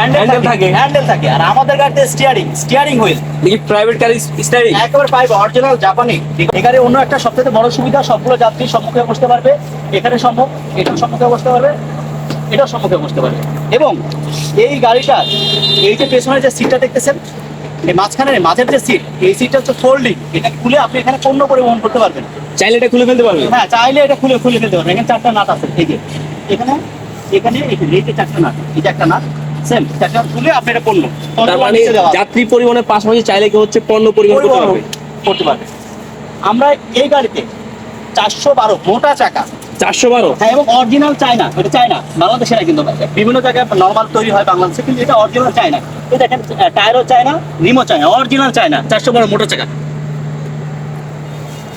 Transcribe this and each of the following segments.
Handle থাকে। Handle থাকে। আর আমাদের গাড়িতে স্টিয়ারিং স্টিয়ারিং হুইল দেখি প্রাইভেট গাড়ি স্টাইলিং একেবারে পাইবে অরিজিনাল জাপানি এখানে অন্য একটা সবথেকে বড় সুবিধা সবগুলো যাত্রী সম্মুখে বসতে পারবে। এখানে সম্মুখ এটার সম্মুখে বসতে পারবে এটার সম্মুখে বসতে পারবে। এবং এই গাড়িটার এই যে পেছনে যে সিটটা দেখতেছেন এই মাঝখানের মাঝের যে সিট এই সিটটা হচ্ছে ফোল্ডিং এটা খুলে আপনি এখানে পণ্য পরিবহন করতে পারবেন। চাইলে এটা খুলে ফেলতে পারবে। হ্যাঁ চাইলে এটা খুলে খুলে ফেলতে পারবেন। এখানে চারটা নাট আছে এই যে। এখানে এখানে যে এই যে চারটা নাট এই যে একটা নাট। সেম চারটা খুলে আপনি এটা পণ্য। তার মানে যাত্রী পাশাপাশি চাইলে কেউ হচ্ছে পণ্য করতে পারবে? করতে পারবে। আমরা এই গাড়িতে চারশো বারো মোটা চাকা। চারশো বারো? হ্যাঁ এবং অরিজিনাল চায়না এটা চায়না বাংলাদেশে না কিন্তু বিভিন্ন জায়গায় নর্মাল তৈরি হয় বাংলাদেশে কিন্তু এটা অরিজিনাল চায়না। এই দেখেন টায়ারও চায়না চায়না অরিজিনাল চায়না চারশো বারো মোটা চাকা।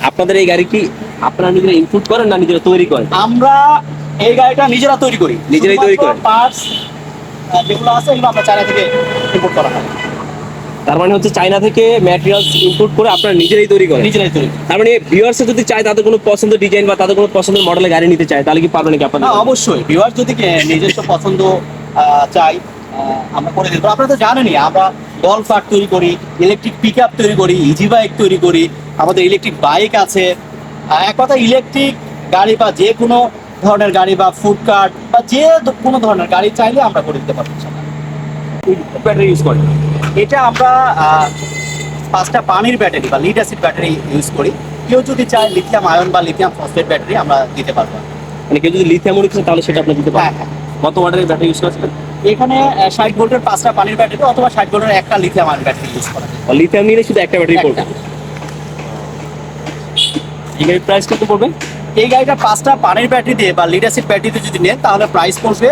আপনাদের এই গাড়ি কি আপনারা নিজেরা ইনপুট করেন না নিজেরা তৈরি করেন? আমরা এই গাড়িটা নিজেরা তৈরি করি। নিজেরাই তৈরি করেন? পার্টস যেগুলো আছে এগুলো আমরা চায়না থেকে ইম্পোর্ট করা হয়। তার মানে হচ্ছে চায়না থেকে ম্যাটেরিয়ালস ইনপুট করে আপনারা নিজেরাই তৈরি করেন? নিজেরাই তৈরি। তার মানে ভিউয়ার্স যদি চায় তাদের কোনো পছন্দ ডিজাইন বা তাদের কোনো পছন্দের মডেলের গাড়ি নিতে চায় তাহলে কি পারবেন নাকি আপনারা অবশ্যই। ভিউয়ার যদি নিজস্ব পছন্দ চাই আমরা করে পারি। আপনারা তো জানেনই আমরা গল্ফ কার তৈরি করি ইলেকট্রিক পিক আপ তৈরি করি ইজি বাইক তৈরি করি আমাদের ইলেকট্রিক বাইক আছে। এক কথা ইলেকট্রিক গাড়ি বা যে কোনো ধরনের গাড়ি বা ফুড কার্ট যে কোনো ধরনের গাড়ি চাইলে আমরা করে দিতে পারব ব্যাটারি ইউজ করেন। এটা আমরা পাঁচটা পানির ব্যাটারি বা লিড অ্যাসিড ব্যাটারি ইউজ করি। কেউ যদি চায় লিথিয়াম আয়ন বা লিথিয়াম ফসফেট ব্যাটারি আমরা দিতে পারব। মানে কেউ যদি লিথিয়াম মনে করে তাহলে সেটা আপনি দিতে হ্যাঁ পারেন হ্যাঁ। কত ওয়াটের ব্যাটারি ইউজ করেছেন এখানে ষাট ভোল্টের পাঁচটা পানির ব্যাটারি অথবা ষাট ভোল্টের একটা লিথিয়াম আয়ন ব্যাটারি ইউজ করা যায়। লিথিয়াম নিলে শুধু একটা ব্যাটারি পড়বে। এই গাড়ির প্রাইস কত পড়বে? এই গাড়িটা পাঁচটা পানির ব্যাটারি দিয়ে বা লিড অ্যাসিড ব্যাটারি দিয়ে যদি নেন তাহলে প্রাইস পড়বে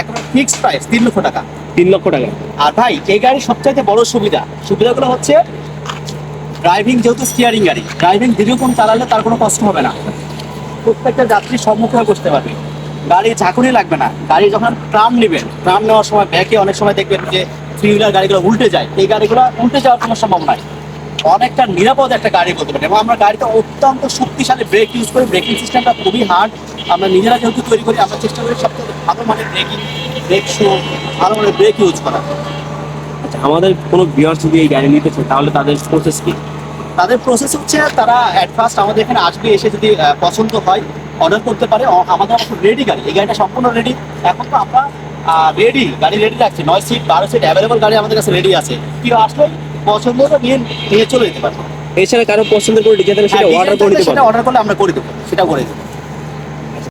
একদম ফিক্সড প্রাইস তিন লক্ষ টাকা। তিন লক্ষ টাকা। আর ভাই এই গাড়ির সবচাইতে বড় সুবিধা সুবিধাগুলো হচ্ছে ড্রাইভিং যেহেতু স্টিয়ারিং গাড়ি ড্রাইভিং দীর্ঘক্ষণ চালালে তার কোনো কষ্ট হবে না। প্রত্যেকটা যাত্রী সম্মুখে হয়ে বসতে পারবে। গাড়ি ঝাঁকুনি লাগবে না। গাড়ি যখন ট্রাম নেবেন ট্রাম নেওয়ার সময় ব্যাকে অনেক সময় দেখবেন যে থ্রি হুইলার গাড়িগুলো উল্টে যায়। এই গাড়িগুলো উল্টে যাওয়ার কোনো সম্ভব নাই। অনেকটা নিরাপদ একটা গাড়ি বলতে পারেন। এবং আমরা গাড়িতে অত্যন্ত শক্তিশালী ব্রেক ইউজ করি। ব্রেকিং সিস্টেমটা খুবই হার্ড আমরা নিজেরা যেহেতু তৈরি করি আমরা চেষ্টা করি সবথেকে ভালো মানের ব্রেকিং ব্রেক শো ভালো মানের ব্রেক ইউজ করা আচ্ছা আমাদের কোনো ভিউয়ার্স যদি এই গাড়ি নিতে চায় তাহলে তাদের প্রসেস কি? তাদের প্রসেস হচ্ছে তারা অ্যাট ফার্স্ট আমাদের এখানে আসবে এসে যদি পছন্দ হয় অর্ডার করতে পারে। আমাদের আমাদের রেডি গাড়ি। এই গাড়িটা সম্পূর্ণ রেডি এখন তো আমরা রেডি গাড়ি রেডি রাখছি। নয় সিট বারো সিট অ্যাভেলেবল গাড়ি আমাদের কাছে রেডি আছে। কেউ আসলে পছন্দ হলে নিয়ে নিয়ে চলে যেতে পারবে এছাড়া কারও পছন্দের কোনো ডিজাইন সেটা অর্ডার করে নিতে সেটা পারবেন অর্ডার করলে আমরা করে দেবো সেটা করে দেবো।